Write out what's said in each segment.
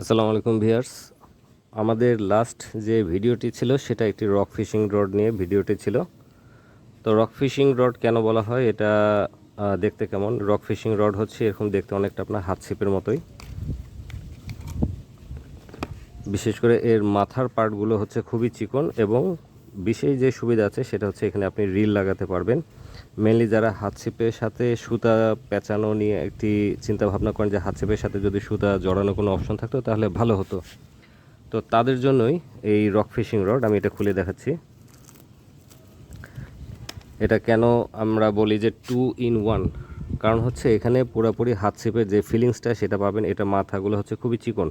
আসসালামু আলাইকুম ভিয়ার্স আমাদের লাস্ট যে ভিডিওটি ছিল, সেটা একটি রক ফিশিং রড নিয়ে ভিডিওটি ছিল। তো রক ফিশিং রড কেন বলা হয়, এটা দেখতে কেমন? রক ফিশিং রড হচ্ছে এরকম দেখতে অনেকটা আপনার হাত ছিপের মতোই। বিশেষ করে এর মাথার পার্টগুলো হচ্ছে খুবই চিকন এবং বিশেষ যে সুবিধা আছে, সেটা হচ্ছে এখানে আপনি রিল লাগাতে পারবেন। মেনলি যারা হাত ছিপের সাথে সুতা পেঁচানো নিয়ে একটি চিন্তা ভাবনা করেন যে হাত ছিপের সাথে যদি সুতা জড়ানো কোনো অপশন থাকতো, তাহলে ভালো হতো। তো তাদের জন্যই এই রক ফিশিং রড আমি এটা খুলে দেখাচ্ছি। এটা কেন আমরা বলি যে টু ইন ওয়ান কারণ হচ্ছে এখানে পুরোপুরি হাত যে ফিলিংসটা সেটা পাবেন, এটা মাথাগুলো হচ্ছে খুবই চিকন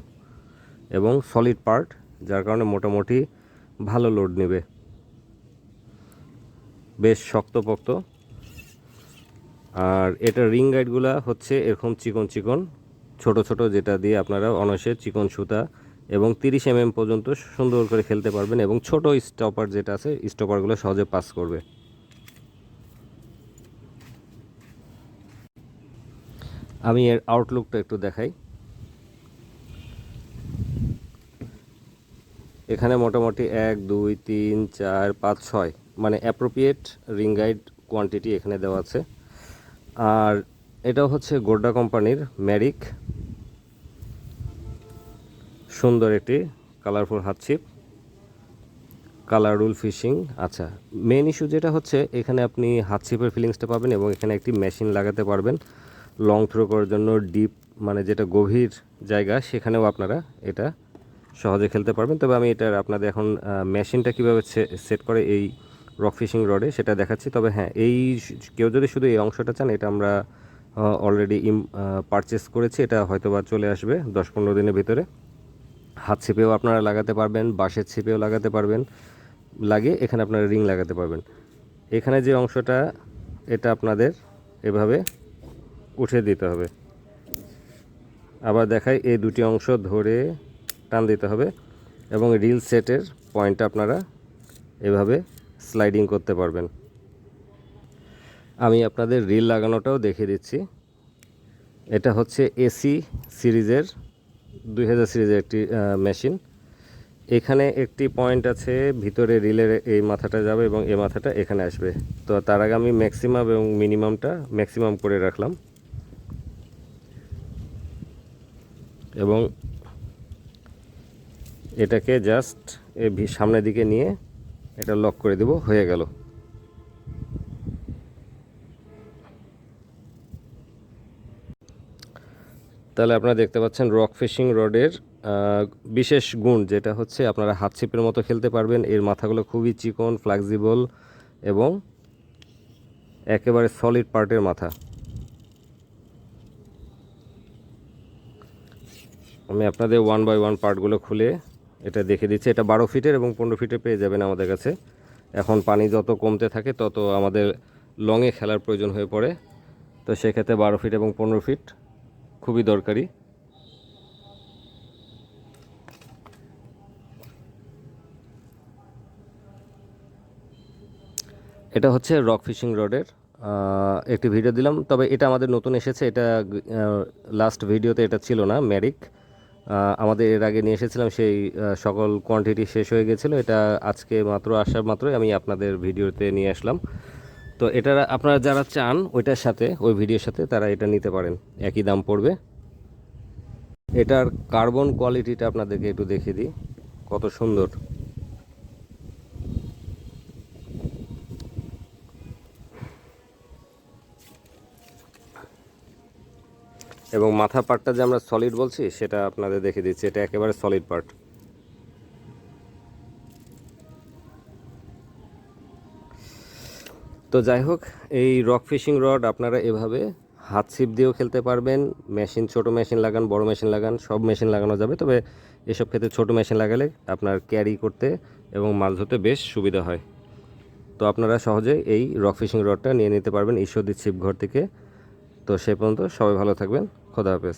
এবং সলিড পার্ট যার কারণে মোটামুটি ভালো লোড নেবে। বেশ শক্তপোক্ত। আর এটা রিং গাইডগুলো হচ্ছে এরকম চিকন চিকন, ছোট ছোট যেটা দিয়ে আপনারা অনায়াসে চিকন সুতা এবং তিরিশ এম পর্যন্ত সুন্দর করে খেলতে পারবেন এবং ছোট স্টপার যেটা আছে স্টপারগুলো সহজে পাস করবে। আমি এর আউটলুকটা একটু দেখাই। এখানে মোটামুটি এক, দুই, তিন, চার, পাঁচ, ছয় মানে অ্যাপ্রোপ্রিয়েট রিং গাইড কোয়ান্টিটি এখানে দেওয়া আছে। আর এটাও হচ্ছে গোড্ডা কোম্পানির ম্যারিক। সুন্দর একটি কালারফুল হাতছিপ কালার রুল ফিশিং আচ্ছা মেন ইস্যু যেটা হচ্ছে, এখানে আপনি হাতছিপের ফিলিংসটা পাবেন এবং এখানে একটি মেশিন লাগাতে পারবেন। লং থ্রো করার জন্য ডিপ মানে যেটা গভীর জায়গা, সেখানেও আপনারা এটা সহজে খেলতে পারবেন। তবে আমি এটার আপনাদের এখন মেশিনটা কীভাবে সেট করে, এই রক ফিশিং রডে সেটা দেখাচ্ছি। তবে হ্যাঁ এই কেউ যদি শুধু এই অংশটা চান, এটা আমরা অলরেডি ইম পারচেস করেছি, এটা হয়তো বা চলে আসবে দশ পনেরো দিনের ভিতরে। হাত ছিপেও আপনারা লাগাতে পারবেন, বাঁশের ছিপেও লাগাতে পারবেন, লাগিয়ে এখানে আপনারা রিং লাগাতে পারবেন। এখানে যে অংশটা, এটা আপনাদের এভাবে উঠে দিতে হবে। আবার দেখাই, এই দুটি অংশ ধরে টান দিতে হবে এবং রিল সেটের পয়েন্টটা আপনারা এভাবে স্লাইডিং করতে পারবেন। আমি আপনাদের রিল লাগানোটাও দেখিয়ে দিচ্ছি। এটা হচ্ছে এসি সিরিজের, দুই হাজার সিরিজের একটি মেশিন এখানে একটি পয়েন্ট আছে, ভিতরে রিলের এই মাথাটা যাবে এবং এই মাথাটা এখানে আসবে। তো তার আগে আমি ম্যাক্সিমাম এবং মিনিমামটা ম্যাক্সিমাম করে রাখলাম। এবং এটাকে জাস্ট এ সামনের দিকে নিয়ে এটা লক করে দেব, হয়ে গেল। তাহলে আপনারা দেখতে পাচ্ছেন রক ফিশিং রডের বিশেষ গুণ, যেটা হচ্ছে আপনারা হাত ছিপের মতো খেলতে পারবেন। এর মাথাগুলো খুবই চিকন ফ্লেক্সিবল এবং একেবারে সলিড পার্টের মাথা। আমি আপনাদের ওয়ান বাই ওয়ান পার্টগুলো খুলে এটা দেখে দিচ্ছি। এটা বারো ফিটের এবং পনেরো ফিটে পেয়ে যাবেন আমাদের কাছে। এখন পানি যত কমতে থাকে, তত আমাদের লংয়ে খেলার প্রয়োজন হয়ে পড়ে। তো সেক্ষেত্রে বারো ফিট এবং পনেরো ফিট খুবই দরকারি। এটা হচ্ছে রক ফিশিং রডের একটি ভিডিও দিলাম। তবে এটা আমাদের নতুন এসেছে। এটা লাস্ট ভিডিওতে এটা ছিল না ম্যারিক আমাদের এর আগে নিয়ে এসেছিলাম, সেই সকল কোয়ান্টিটি শেষ হয়ে গেছিল। এটা আজকে মাত্র আসার মাত্রই আমি আপনাদের ভিডিওতে নিয়ে আসলাম। তো এটা আপনারা যারা চান ওইটার সাথে, ওই ভিডিওর সাথে তারা এটা নিতে পারেন। একই দাম পড়বে। এটার কার্বন কোয়ালিটিটা আপনাদেরকে একটু দেখিয়ে দিই। কত সুন্দর। এবং মাথা পার্টটা যে আমরা সলিড বলছি, সেটা আপনাদের দেখে দিচ্ছি। এটা একেবারে সলিড পার্ট তো যাই হোক, এই রক ফিশিং রড আপনারা এভাবে হাত ছিপ দিয়েও খেলতে পারবেন। মেশিন ছোট মেশিন লাগান, বড় মেশিন লাগান, সব মেশিন লাগানো যাবে। তবে এসব ক্ষেত্রে ছোট মেশিন লাগালে আপনার ক্যারি করতে এবং মাছ ধরতে বেশ সুবিধা হয়। তো আপনারা সহজে এই রক ফিশিং রডটা নিয়ে নিতে পারবেন ঈশ্বরদীপ ছিপঘর থেকে। তো সে পর্যন্ত সবাই ভালো থাকবেন খোদা হাফেজ।